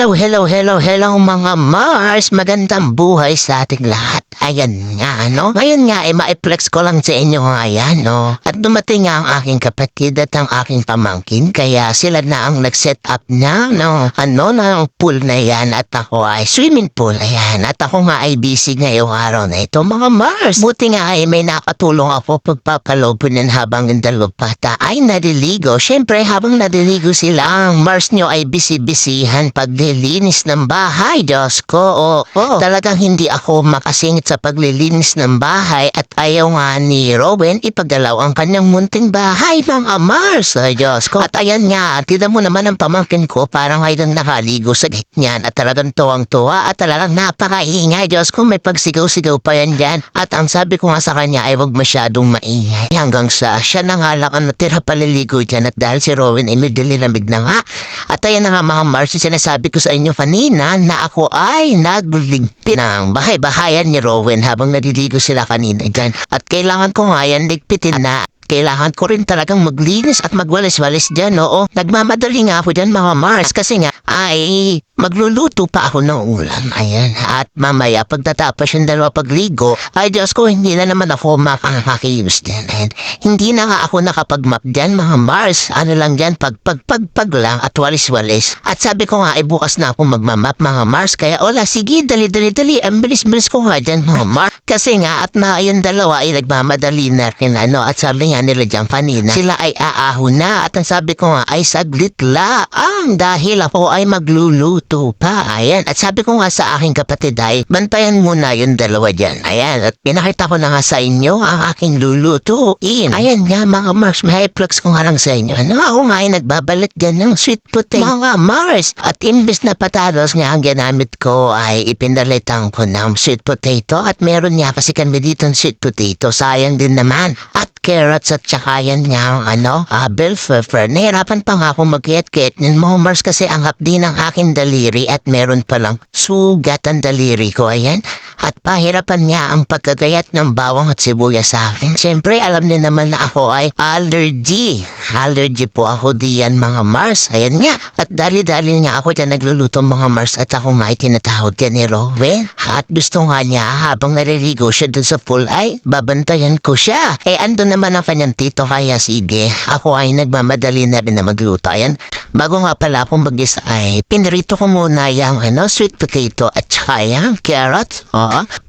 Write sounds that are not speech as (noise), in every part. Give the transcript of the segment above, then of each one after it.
Hello, hello, hello, hello mga Mars! Magandang buhay sa ating lahat. Ayan nga, no? Ngayon nga, ay ma-flex ko lang sa inyo nga no? At dumating nga ang aking kapatid at ang aking pamangkin, kaya sila na ang nag-set up na, no? Ano na ang pool na yan at ako ay swimming pool, ayan. At ako nga ay busy ngayong araw na ito, mga Mars. Buti nga ay may nakatulong ako pagpapalobunan habang yung dalupata ay nadiligo. Siyempre, habang nadiligo sila, ang Mars nyo ay busy-busyhan paglilinis ng bahay, Diyos ko. Oo, talagang hindi ako makasingit sa paglilinis ng bahay at ayaw nga ni Rowan ipagalaw ang kanyang munting bahay, mga Mars. Ay, Diyos ko. At ayan nga, tida mo naman ang pamangkin ko, parang ay nang nakaligo sa ganyan at talagang tuwang-tuwa at talagang napakaingay. Diyos ko, may pagsigaw-sigaw pa yan dyan. At ang sabi ko nga sa kanya ay wag masyadong maingay. Hanggang sa siya na nga lang ang natira paliligo dyan at dahil si Rowan ay medyo lilamig na nga. At ayan na nga mga Mars, sinasabi ko sa inyo kanina na ako ay nagligpit ng bahay-bahayan ni Rowan habang naliligo sila kanina dyan. At kailangan ko nga yan ligpitin na kailangan ko rin talagang maglinis at magwalis-walis dyan, oo. Nagmamadali nga ako dyan mga Mars kasi nga ay magluluto pa ako ng ulam. Ayan. At mamaya pagtatapos yung dalawa pagligo, ay Diyos ko, hindi na naman ako makakakiyos dyan. And hindi na nga ako nakapag-map dyan mga Mars. Ano lang dyan, pag pag pag pag lang at walis-walis. At sabi ko nga, ay bukas na ako magmamap mga Mars. Kaya ola, sige, dali dali dali. Ang bilis-bilis ko nga dyan mga Mars. Kasi nga, at na yung dalawa ay nagmamadali na rin ano. At sabi nga nila dyan kanina, sila ay aaho na. At ang sabi ko nga, ay saglit laang dahil ako ay magluluto pa. Ayan. At sabi ko nga sa aking kapatid ay, bantayan muna yung dalawa dyan. Ayan. At pinakita ko na nga sa inyo ang aking lulutuin. Ayan nga mga Mars, may flex ko nga lang sa inyo. Ano ako nga ay nagbabalat dyan ng sweet potato. Mga Mars. At imbes na patatas nga ang ginamit ko ay ipinalitan ko ng sweet potato. At meron nga kasi kami dito ng sweet potato. Sayang din naman. At carrots at saka yan nga ano, ah, bell pepper. Nahirapan pa nga ako mag-get-get ng mga Mars kasi ang hapdi ng aking daliri at meron palang sugat ang daliri ko. Ayan. At pahirapan niya ang pagkagayat ng bawang at sibuyas sa akin. Siyempre, alam niya naman na ako ay allergy. Allergy po ako diyan mga Mars. Ayan nga. At dali-dali nga ako dyan nagluluto mga Mars at ako nga ay tinatawag ka ni Rowan. At gusto nga niya habang naliligo siya dun sa pool ay babantayan ko siya. Eh ando naman ang kanyang tito kaya sige. Ako ay nagmamadali na rin na magluto. Ayan. Bago nga pala akong mag ay pinrito ko muna yung ano, sweet potato at saka yung carrot.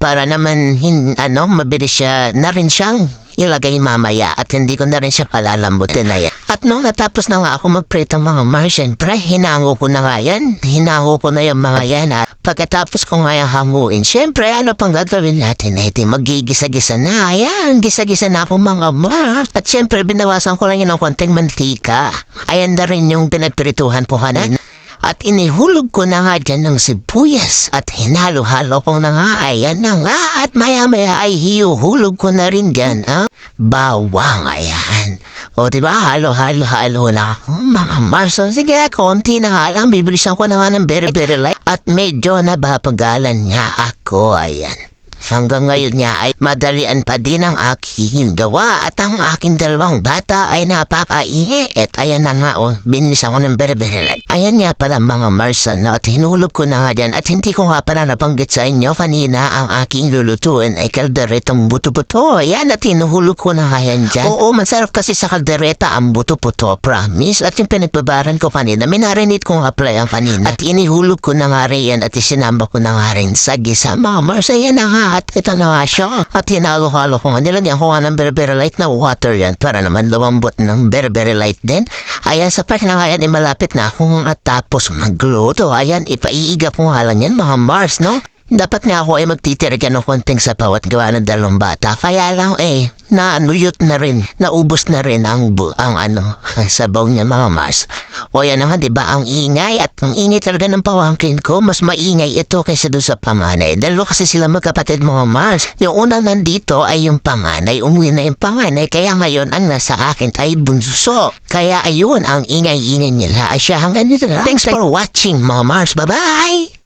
Para naman hin, ano, mabilis siya na rin siyang ilagay mamaya at hindi ko na rin siya palalambutin na yan. At nung natapos na nga ako magprito mga Mars, syempre, hinango ko na nga yan. Hinango ko na yung mga yan at pagkatapos ko nga yung hanguin, syempre, ano pang gagawin natin? Eh, di magigisa-gisa na. Ayan, gisa-gisa na ako mga Mars. At syempre, binawasan ko lang yun ng konting mantika. Ayan na rin yung pinagprituhan ko kanina. At inihulog ko na nga dyan ng sibuyas at hinalo-halo ko na nga, ayan na nga. At maya-maya ay hiuhulog ko na rin dyan, ha? Bawang, ayan. O, diba, halo-halo-halo na mga Marso. Sige, konti na nga lang, bibilisan ko na nga ng very light. At medyo nabapagalan niya ako, ayan. Hanggang ngayon nga ay madalian pa din ang aking gawa at ang aking dalawang bata ay napakaingi. At ayan na nga oh, binis ako ng berberilan. Ayan nga pala mga Marsan at hinulog ko na nga dyan at hindi ko nga pala nabanggit sa inyo kanina ang aking lulutuin ay kalderetang buto-buto. Ayan at hinuhulog ko na nga yan dyan. Oo, masarap kasi sa kaldereta ang buto-buto, promise. At yung pinagbabaran ko kanina, minarinate ko nga pala yan kanina. At inihulog ko na nga rin yan at isinamba ko na nga rin sa gisa. Mga Mars, ayan na nga at ito na nga siya. At hinalo-halo. Nilagyan ko nga ng very light na water yan para naman lumambot ng very light din. Ayan, sa part na nga yan, eh, malapit na akong at tapos magluto. Ayan, ipaiiga ko nga lang yan mga Mars, no? Dapat nga ako ay magtitirga ng konting sapaw at gawa ng dalawang bata. Kaya lang eh, naanuyot na rin, naubos na rin ang, bu- ang ano, (laughs) sabaw niya mga Mars. O yan nga, di ba, ang ingay at ang ingay talaga ng pawangkin ko, mas maingay ito kaysa doon sa panganay. Dalawa kasi sila magkapatid mga Mars. Yung una nandito ay yung panganay, umuwi na yung panganay, kaya ngayon ang nasa akin ay bunso. Kaya ayun, ang ingay-ingay nila ay siya hanggang dito. Thanks for watching mga Mars. Bye-bye!